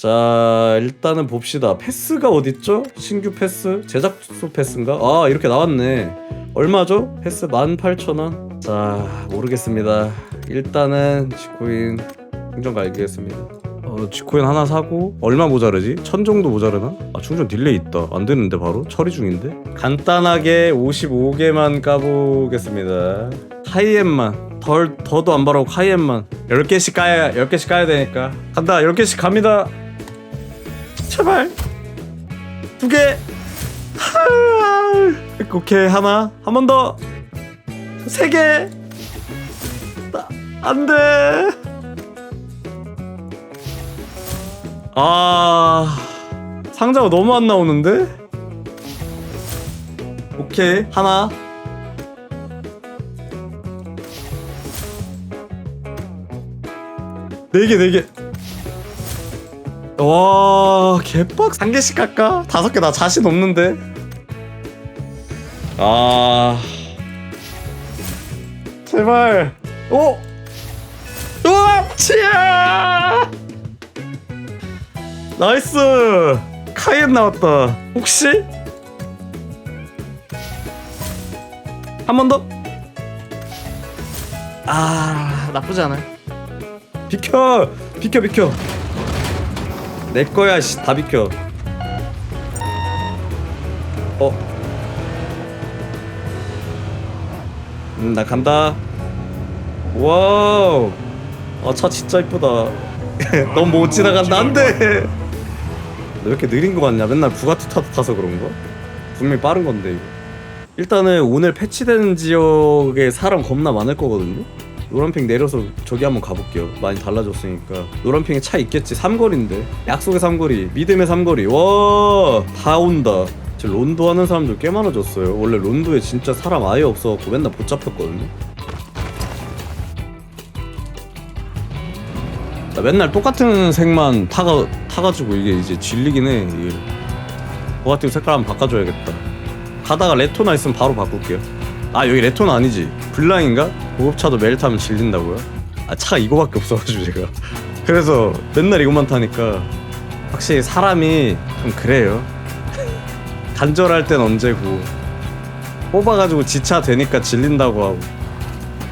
자 일단은 봅시다 패스가 어딨죠? 신규 패스? 제작소 패스인가? 아 이렇게 나왔네 얼마죠? 패스 18,000원 자 모르겠습니다 일단은 지코인 충전 갈기겠습니다 어 지코인 하나 사고 얼마 모자르지? 천 정도 모자르나? 아 충전 딜레이 있다 안 되는데 바로? 처리 중인데? 간단하게 55개만 까보겠습니다 하이엔만 덜 더도 안 바라고 하이엔만 10개씩 까야 10개씩 까야 되니까 간다 10개씩 갑니다 제발 두 개. 하... 오케이 하나 한 번 더. 세 개. 나- 안 돼. 아 상자가 너무 안 나오는데. 오케이 하나. 네 개, 네 개. 와 개빡. 한 개씩 갈까? 다섯 개 나 자신 없는데. 아. 제발. 오 우와 치아! 나이스! 카이엔 나왔다. 혹시? 한 번 더? 아 나쁘지 않아요. 비켜! 비켜 비켜 내 거야 씨, 다 비켜. 어? 음, 나 간다. 와우. 아차 진짜 이쁘다. 너무 못 지나간다. 안돼. 너왜 이렇게 느린 거 같냐? 맨날 부가티 타, 타서 그런가? 분명히 빠른 건데 이거. 일단은 오늘 패치되는 지역에 사람 겁나 많을 거거든요 노란핑 내려서 저기 한번 가볼게요. 많이 달라졌으니까. 노란핑에 차 있겠지. 삼거리인데. 약속의 삼거리. 믿음의 삼거리. 와 다 온다. 저 론도 하는 사람들 꽤 많아졌어요. 원래 론도에 진짜 사람 아예 없어갖고 맨날 못 잡혔거든요. 나 맨날 똑같은 색만 타가, 타가지고 이게 이제 질리긴 해 이게. 부가티 색깔 한번 바꿔줘야겠다. 가다가 레토나 있으면 바로 바꿀게요. 아 여기 레토나 아니지. 블랑인가? 고급차도 매일 타면 질린다고요? 아 차가 이거밖에 없어가지고 제가. 그래서 맨날 이것만 타니까 확실히 사람이 좀 그래요. 간절할 땐 언제고. 뽑아가지고 지차 되니까 질린다고 하고.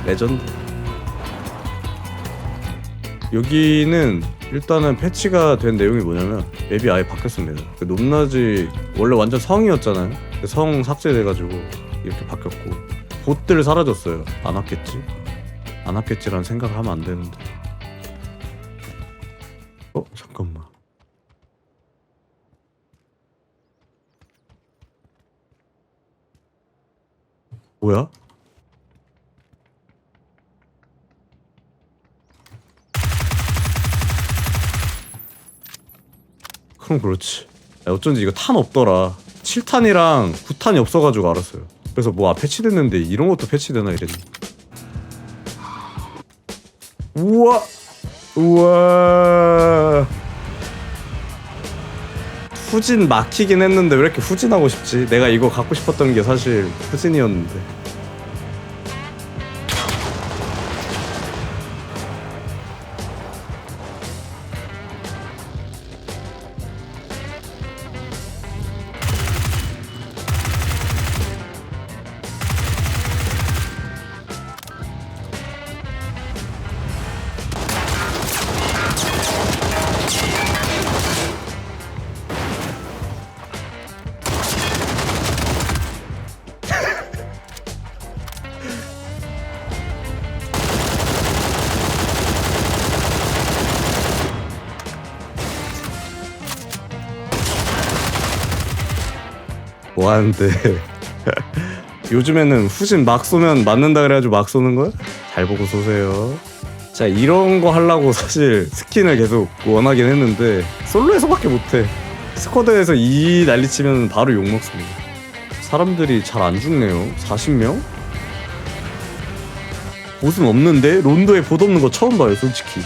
레전드. 여기는 일단은 패치가 된 내용이 뭐냐면 맵이 아예 바뀌었습니다. 그 높낮이 원래 완전 성이었잖아요. 성 삭제돼가지고 이렇게 바뀌었고 봇들 사라졌어요 안 왔겠지? 안 왔겠지라는 생각을 하면 안 되는데 어? 잠깐만 뭐야? 그럼 그렇지 야, 어쩐지 이거 탄 없더라 7탄이랑 9탄이 없어가지고 알았어요 그래서 뭐 아 패치됐는데 이런 것도 패치되나 이랬네. 우와! 우와! 후진 막히긴 했는데 왜 이렇게 후진하고 싶지? 내가 이거 갖고 싶었던 게 사실 후진이었는데 뭐 하는데. 요즘에는 후진 막 쏘면 맞는다 그래가지고 막 쏘는 거야? 잘 보고 쏘세요. 자 이런 거 하려고 사실 스킨을 계속 원하긴 했는데 솔로에서밖에 못해. 스쿼드에서 이 난리치면 바로 욕 먹습니다. 사람들이 잘 안 죽네요. 40명? 옷은 없는데 론도에 봇 없는 거 처음 봐요 솔직히.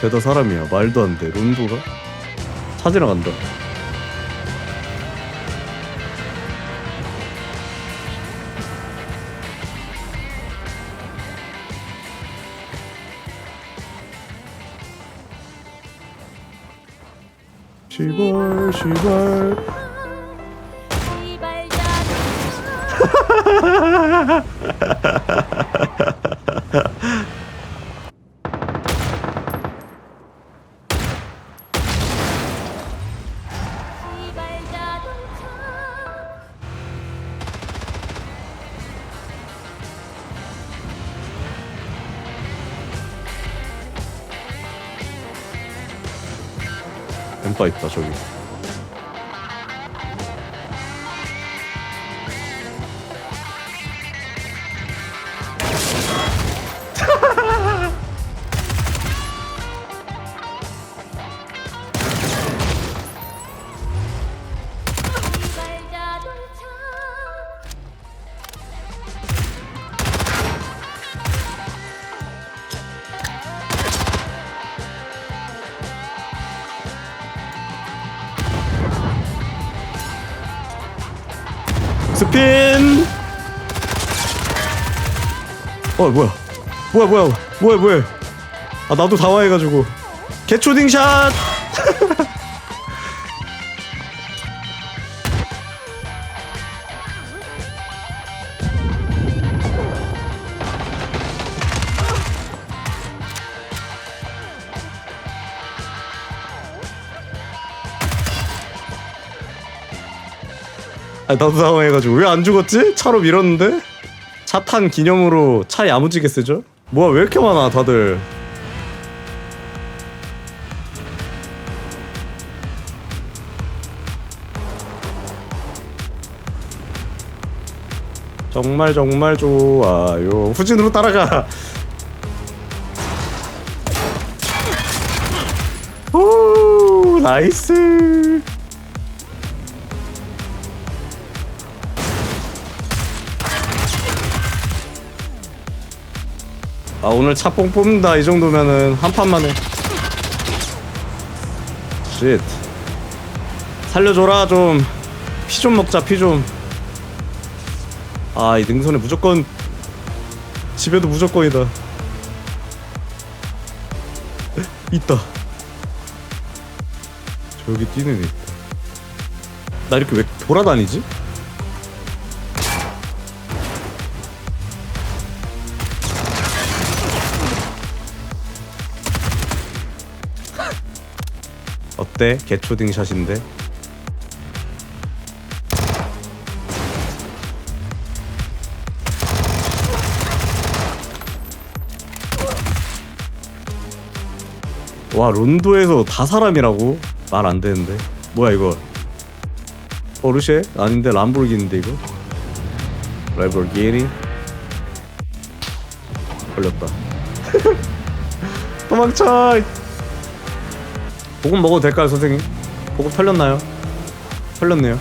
죄다 사람이야. 말도 안 돼 론도가. 찾으러 간다 시발 시발 엠파 있다 저기. 시발 스핀. 어 뭐야? 뭐야 뭐야 뭐야 뭐야? 아 나도 당황해가지고. 개초딩 샷 아 나도 당황해가지고 왜 안 죽었지? 차로 밀었는데? 차 탄 기념으로 차 야무지게 쓰죠? 뭐야 왜 이렇게 많아 다들 정말 정말 좋아요 후진으로 따라가 오 나이스 아 오늘 차뽕 뽑는다. 이 정도면은 한 판만에 쉿 살려줘라 좀. 피 좀 먹자 피 좀 아 이 능선에 무조건 집에도 무조건이다. 있다. 저기 뛰는 애 있다. 나 이렇게 왜 돌아다니지? 어때? 개초딩 샷인데? 와 론도에서 다 사람이라고? 말 안 되는데 뭐야 이거 포르쉐? 아닌데 람보르기니인데 이거? 람보르기니? 걸렸다 도망쳐 보급 먹어도 될까요 선생님? 보급 털렸나요? 털렸네요.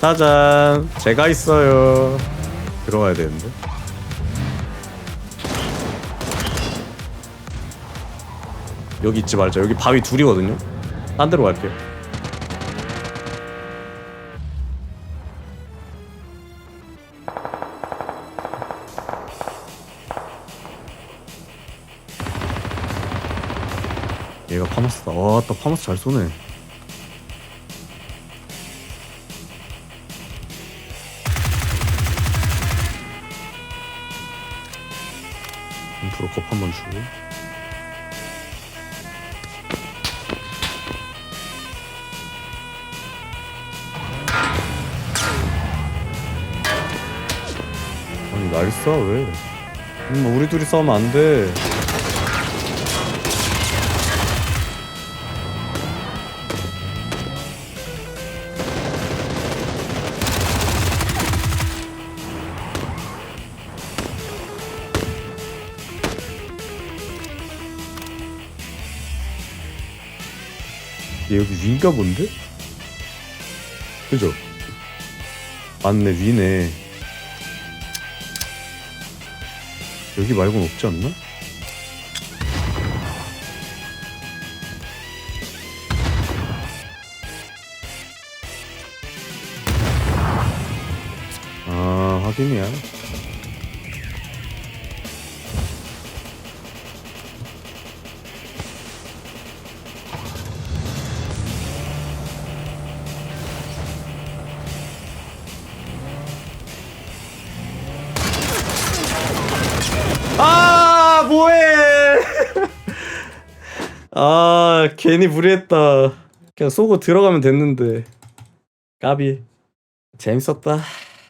짜잔. 제가 있어요. 들어가야 되는데. 여기 있지 말자. 여기 바위 둘이거든요 딴 데로 갈게요. 얘가 파마스다 와 또 파마스 잘 쏘네. 인프로 컵한번 주고 날쏴 왜? 음, 우리 둘이 싸우면 안 돼. 얘 여기 위인가 본데? 그죠? 맞네 위네 여기 말고는 없지 않나? 아, 확인이야. 아 괜히 무리했다. 그냥 쏘고 들어가면 됐는데. 까비. 재밌었다.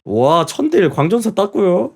와 천딜 광전사 땄고요